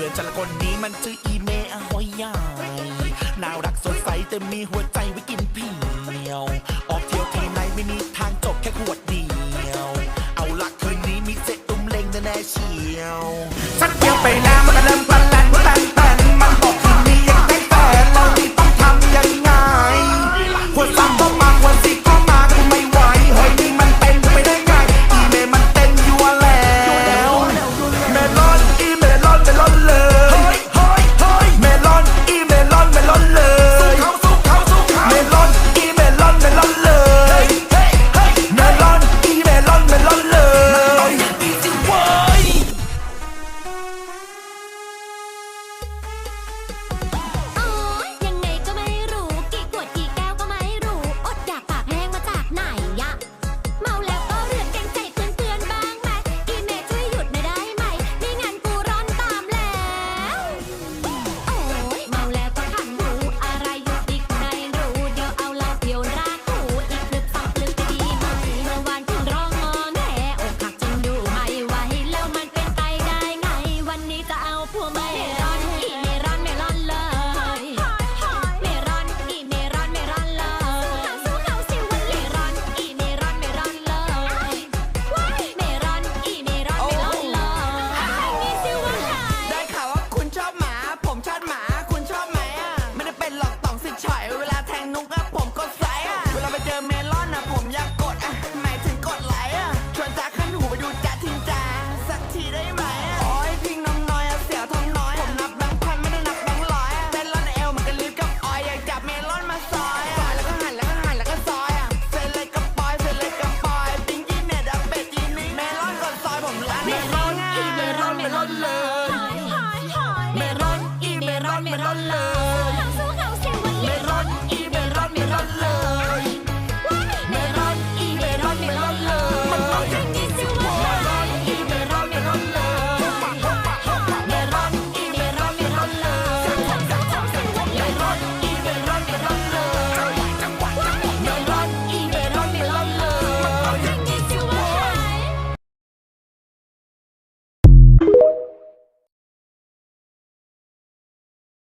พื่อนฉันละคนนี้มันชื่ออีเมอะหอยใหญ่น่ารักสดใสแต่มีหัวใจไว้กินเพียว ออกเที่ยวทีไหนไม่มีทางจบแค่ขวดเดียว เอาละคืนนี้มีเสร็ตุ้มเลงแน่เชียว สักเที่ยวไปแล้วมันก็เริ่ม pull my hair. อนเมลอนเลย สู้เขาเซเว่นเม่ร้อนอีเมลอนไม่ร้อนเลย